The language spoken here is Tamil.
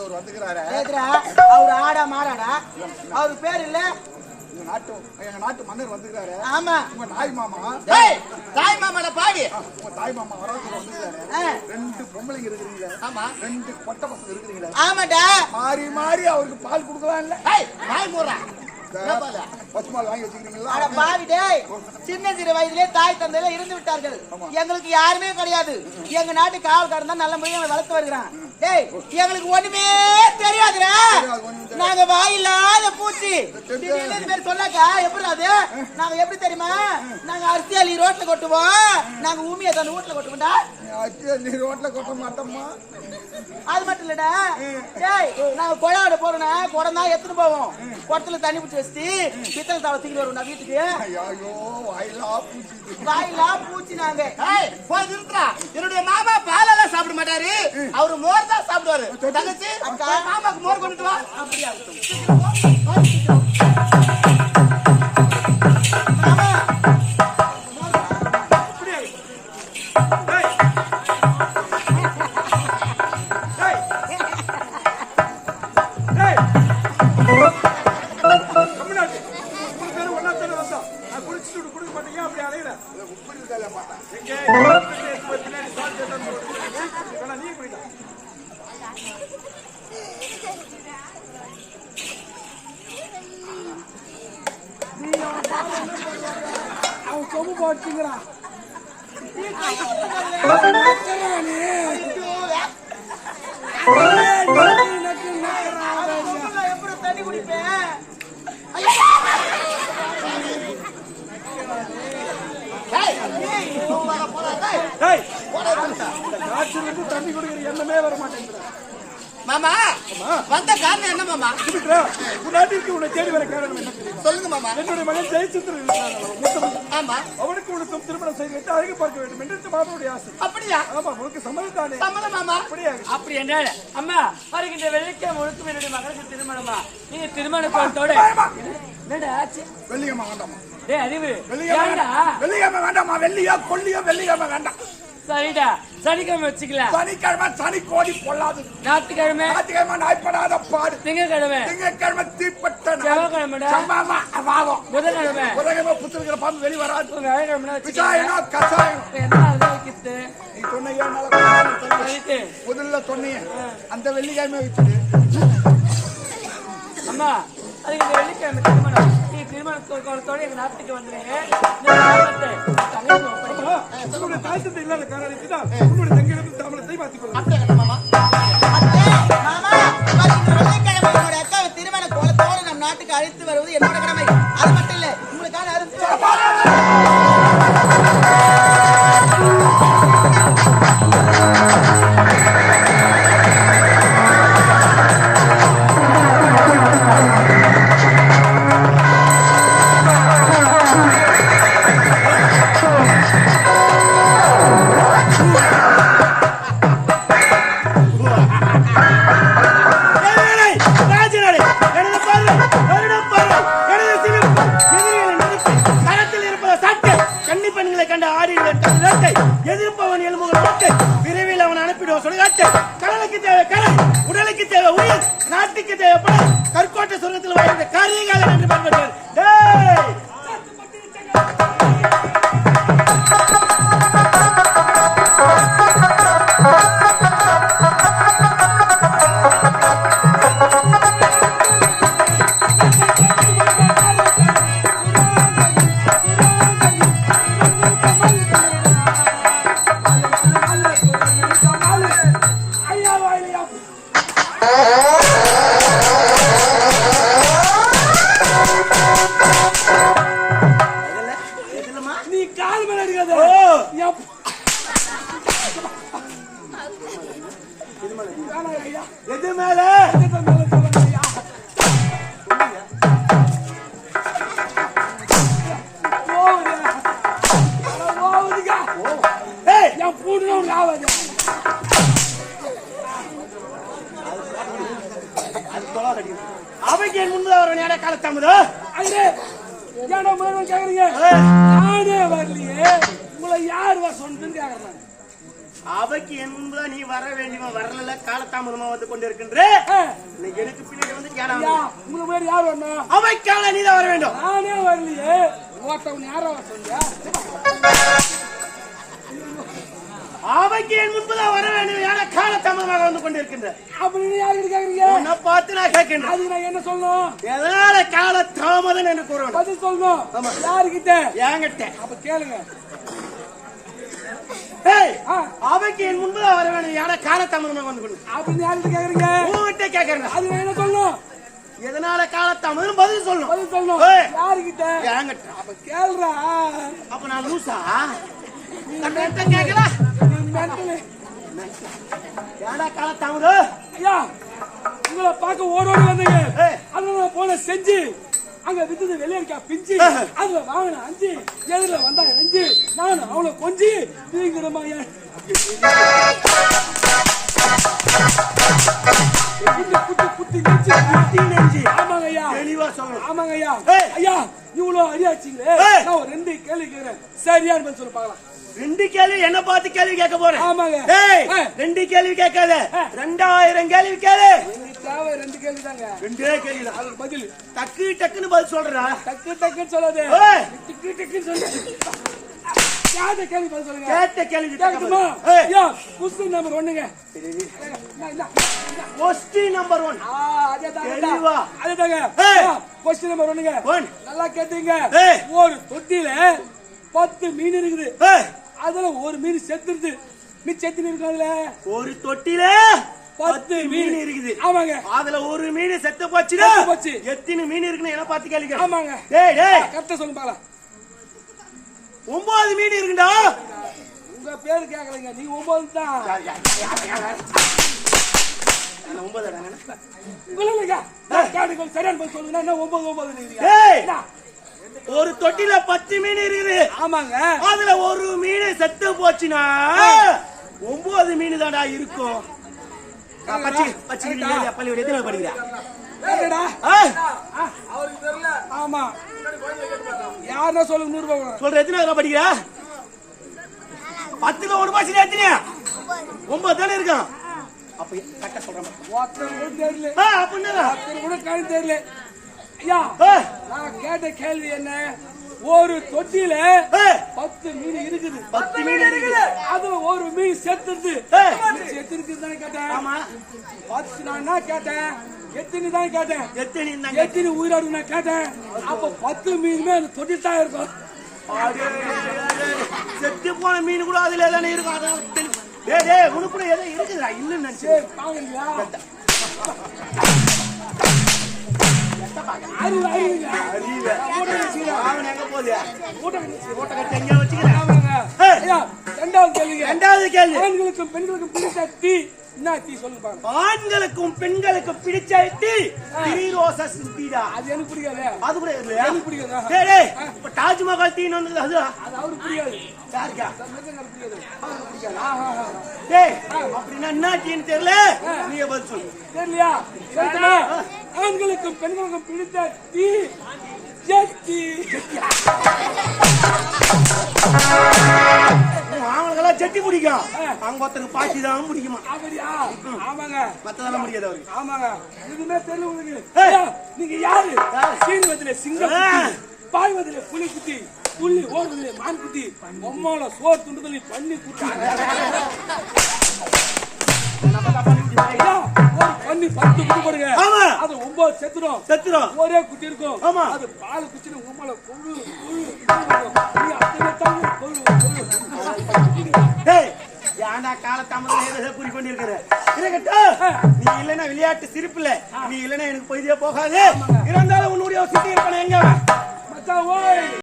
வராதவர் வந்துக்கிறாரு? அவர் ஆடா மாறாடா அவரு பேர் இல்ல? நாட்டு எங்க நாட்டு மன்னர் வந்துக்கிறாரு. ஆமா. உங்க நாய் மாமா. தாய் மாமால பாவி உங்க தாய் மாமா வராதவர் வந்துக்கிறாரு. ரெண்டு பொம்பளைங்க இருக்கிறீங்க. ஆமா. ரெண்டு பொட்டை பசங்க ஆமாடா. மாறி மாறி அவருக்கு பால் கொடுக்கலாம் இல்ல. பாலு? டேய். சின்ன சிறு வயதிலே தாய் தந்தையில இருந்து விட்டார்கள். எங்களுக்கு யாருமே கிடையாது. எங்க நாட்டு காவல்காரன் தான் நல்ல எங்களை வளர்த்து வருகிறான். டேய் எங்களுக்கு ஒண்ணுமே தெரியாதுடா. நாங்க வாயில்லாத பூச்சி. மாதிரி சொன்னாக்கா எப்படி அது? நாங்க எப்படி தெரியுமா? நாங்க அரிசி அள்ளி ரோட்ல கொட்டுவோம். நாங்க ஊமியை தந்து வீட்டுல கொட்டுவோம்டா. அச்சு நீ ரோட்ல கொட்ட மாட்டோமா அது மட்டும் இல்லடா. டேய் நாங்க குழாவோட போறோம்னா குடம் தான் எடுத்துட்டு போவோம். குடத்துல தண்ணி பிடிச்சி வச்சுட்டு பித்தளை தாவ தூக்கிட்டு வருவோம்டா வீட்டுக்கு. ஐயோ வாயிலா பூச்சி. வாயிலா பூச்சி நாங்க. போய். என்னுடைய மாமா மாட்டாரு. அவரு மோர் தான் சாப்பிடுவாரு. தங்கச்சி மாமாக்கு மோர் கொண்டுட்டு வா. அப்படியா? சொம்பு போட்டுங்கிறான் எப்படி தண்ணி குடிப்பேன் தண்ணி குடிக்கிற எண்ணமே வர மாட்டேங்கிறா மாமா வந்த காரணம் என்ன மாமா? முன்னாடி உன்னை தேடி வர காரணம் என்ன தெரியுமா? சொல்லுங்க மாமா. என்னுடைய மகன் ஜெயச்சந்திரன் மூத்த. ஆமா. அவனுக்கு உனக்கும் திருமணம் செய்து வைத்து அழகு பார்க்க வேண்டும் என்று மாமாவுடைய ஆசை. அப்படியா? ஆமா உனக்கு சம்மதம் தானே சம்மதம் மாமா அப்படியா அப்படி என்ன அம்மா வருகின்ற வெள்ளிக்கிழமை முழுக்கும் என்னுடைய மகளுக்கு திருமணமா? நீங்க திருமண கோலத்தோட என்னடா ஆச்சு? வெள்ளியம்மா வேண்டாமா டேய் அறிவு. வெள்ளியம்மா வேண்டாம். வெள்ளியம்மா வேண்டாமா வெள்ளியோ கொல்லியோ வெள்ளியம்மா வேண்டாம். சரிடா. சனிக்கிழமை வச்சுக்கலாம் சனிக்கிழமை சனி கோடி பொல்லாது. ஞாயிற்றுக்கிழமை. ஞாயிற்றுக்கிழமை நாய்ப்படாத பாடு. திங்கட்கிழமை திங்கட்கிழமை தீப்பட்ட நாள். செவ்வாய்க்கிழமைடா. செவ்வாய்மா அவாகம் புதன்கிழமை. உலகமே புத்திருக்கிற பாம்பு வெளி வராது வியாழக்கிழமை வச்சுக்கலாம் விசாயனா கசாயம். என்ன வைக்கிறது? நீ சொன்ன ஏழு. முதல்ல சொன்னீங்க அந்த வெள்ளிக்கிழமை வச்சுடு. அம்மா. அதுக்கு இந்த வெள்ளிக்கிழமை திருமணம். நீ திருமண கோலத்தோட எங்க நாட்டுக்கு ஒப்படைக்கிறேன். உன்னுடைய தாய்த்தத்தை இல்லாத காரணத்தினால் உன்னுடைய தங்கியிடம் தாமலத்தை மாற்றிக் கன்னி பெண்களை கண்ட ஆடியுடன் நாட்டை எதிர்ப்பவன் எலும்புகள் நாட்டை விரைவில் அவன் அனுப்பிடுவோம் சுடுகாட்டை கடலுக்கு தேவை கடல் உடலுக்கு தேவை உயிர் நாட்டுக்கு தேவை பணம் கற்கோட்டை சொர்க்கத்தில் வாழ்ந்த காரியகாலம் என்று பயன்பட்டார் ஏன்டா முதல்வர் கேக்குறீங்க? நானே வரலையே. உங்களை யார் வர சொன்னதுன்னு கேக்குறேன் அவைக்கு என்பதா நீ வர வேண்டியவன் வரல காலதாமதமா வந்து கொண்டிருக்கின்ற. எனக்கு பின்னாடி வந்து உங்களுக்கு முன்னாடி யார் வரணும் அவைக்கான நீ தான் வர வேண்டும். நானே வரலையே. ஓட்டவன் யாரோ வர அவைக்கு என் முன்புதான் வர வேண்டும் ஏன்னா காலதாமதமாக வந்து கொண்டிருக்கின்ற அப்படின்னு யாருக்கிட்ட கேக்குறீங்க உன்னை பார்த்து நான் கேட்கின்றேன். அதுக்கு நான் என்ன சொல்லணும்? எதனால காலதாமதம் என்று கூற வேண்டும் பதில் சொல்லணும். யாருக்கிட்ட? ஏங்கிட்ட அப்ப கேளுங்க. அவைக்கு என் முன்புதான் வர வேண்டும் ஏன்னா காலதாமதமாக வந்து கொண்டு. அப்படின்னு யாருக்கிட்ட கேக்குறீங்க? உங்ககிட்ட கேட்கறேன். அதுக்கு நான் என்ன சொல்லணும்? எதனால காலதாமதம் பதில் சொல்லணும். பதில் சொல்லணும். ஏய். யாருக்கிட்ட? ஏங்கிட்ட அப்ப கேளுடா. அப்ப நான் லூசா? கேட்கல? மென்டலு ஏடா ஐயா உங்களை பார்க்க ஓடோடி வந்தீங்க. அதுல போன செஞ்சு அங்க வித்தது வெளியடிக்கா பிஞ்சு அதுல வாங்கின அஞ்சு எதிரில வந்தா அஞ்சு நான் அவளை கொஞ்சி நீங்கிறமா குட்டி குட்டி குட்டி நெஞ்சு. குத்தி நெஞ்சு. ஆமாங்க ஐயா. தெளிவா சொல்லணும் ஆமாங்க ஐயா. ஐயா இவ்வளவு அடியாச்சுங்களே ஏய். நான் ஒரு ரெண்டு கேள்வி சரியான்னு சொல்ல பார்க்கலாம். ரெண்டு கேள்வி என்ன பார்த்து கேள்வி கேட்க போறேன்? ஆமாங்க. ஏய். ரெண்டு கேள்வி கேட்காத. ரெண்டாயிரம் கேள்வி கேளு. ரெண்டு கேள்வி தாங்க ரெண்டே கேள்வி தான் அதுக்கு பதில். டக்கு டக்குன்னு பதில் சொல்றா. டக்கு டக்குன்னு சொல்லாதே. டிக்கு டிக்குன்னு சொல்லு. கேள்வி பதில் சொல்லுங்க. கேட்ட கேள்வி கேட்கட்டுமா ஏய். ஐயா கொஸ்டின் நம்பர் ஒண்ணுங்க. கொஸ்டின் நம்பர் ஒன் தெளிவா. அதேதாங்க. கொஸ்டின் நம்பர் ஒண்ணுங்க நல்லா கேட்டீங்க. ஒரு தொட்டில பத்து மீன் இருக்குது. அதுல ஒரு மீன் செத்துருது. மிச்சம் எத்தனை இருக்கு அதுல ஒரு தொட்டில பத்து மீன். இருக்குது. ஆமாங்க. அதுல ஒரு மீன் செத்து செத்து போச்சு. எத்தனை மீன் இருக்குன்னு என்ன பார்த்து கேள்வி கேளு. ஆமாங்க. டேய் டேய். கரெக்டா சொல்லுங்க பார்க்கலாம். ஒன்பது மீன் இருக்குடா உங்க பேரு கேட்கலைங்க நீங்க ஒன்பது தான். கேட்டுக்கோங்க சரியான பதில் சொல்லுங்க. என்ன ஒன்பது ஒன்பது ஒரு தொட்டில பத்து மீன் இருக்குது. ஆமாங்க. அதுல ஒரு மீன் செத்து போச்சுன்னா ஒன்பது மீன் தான்டா இருக்கும். பச்சி பச்சி ஏன் பள்ளியோட எத்தனை படிக்கிற. ஆமா. யாருன்னா சொல்லுங்க நூறு ரூபாய். சொல்ற எத்தனை படிக்கிற? பத்துல ஒரு பர்சன்ட் எத்தனை ஒன்பது தானே இருக்கும் அப்ப கரெக்டா சொல்றேன் தெரியல அப்படின்னா ஒருத்தர் கூட கணக்கு தெரியல. ஐயா நான் கேட்ட கேள்வி என்ன? ஒரு தொட்டியில ஆ, பத்து மீன் இருக்குது. பத்து மீன் இருக்குது. அதுல ஒரு மீன் செத்துருது. எத்தனை இருக்குதுன்னு தானே கேட்டேன். பத்து நான் என்ன கேட்டேன்? எத்தனை தான் கேட்டேன். எத்தனை எத்தனை உயிரோடு நான் கேட்டேன். அப்ப பத்து மீனுமே அந்த தொட்டில் தான் இருக்கும். செத்து போன மீன் கூட அதுல தானே இருக்கும். அதான் தெளி- டேய் டேய் உனக்கு கூட ஏதோ இருக்குதுடா. இல்லன்னு நினைச்சு சரி பாருங்களா ரெண்டாவது கேள்வி ஆண்களுக்கும் பெண்களுக்கும் பிடித்த டீ. என்ன டீ சொல்லுங்க ஆண்களுக்கும் பெண்களுக்கும் பிடிச்ச டீ திரிரோசஸ் டீடா. அது எனக்கு பிடிக்காது அது கூட இல்லையா? எனக்கு பிடிக்காதா டேய் இப்ப தாஜ்மஹால் டீ வந்தது அதுடா அது அவருக்கு பிடிக்காது. டேய் அப்படின்னா என்ன டீன்னு தெரியல? நீங்க பதில் சொல்லு. தெரியலையா? ஆண்களுக்கும் பெண்களுக்கும் பிடித்த டீ. ஜெட்டி அவங்களுக்கெல்லாம் செட்டி பிடிக்கும் அவங்க ஒருத்தருக்கு பாட்டி தான் பிடிக்குமா? அப்படியா? ஆமாங்க. மத்ததெல்லாம் முடியாது அவருக்கு. ஆமாங்க. இதுமே தெரியல உங்களுக்கு. நீங்க யாரு? சீனுவதிலே சிங்கம் பாய்வதிலே புலி குட்டி புள்ளி ஓடுவதிலே மான் குட்டி பொம்மால சோறு துண்டுதலே பண்ணி ஒரு பண்ணி பத்து குட்டி போடுங்க. ஆமா. அது ஒன்பது செத்துடும். செத்துரும் ஒரே குட்டி இருக்கும். ஆமா. அது பால் குச்சின உமால கொழு கொழு. நீ அத்தனை தாங்க கொழு கொழு ஏன்டா காலத்தாமதம் ஏதோ கூறி கொண்டிருக்கிற இருக்கட்டும். நீ இல்லைன்னா விளையாட்டு சிரிப்பு இல்ல. நீ இல்லைன்னா எனக்கு பொய்தே போகாது. இருந்தாலும் உன்னுடைய சுத்தி இருப்பான எங்க? மச்சான் ஓய்.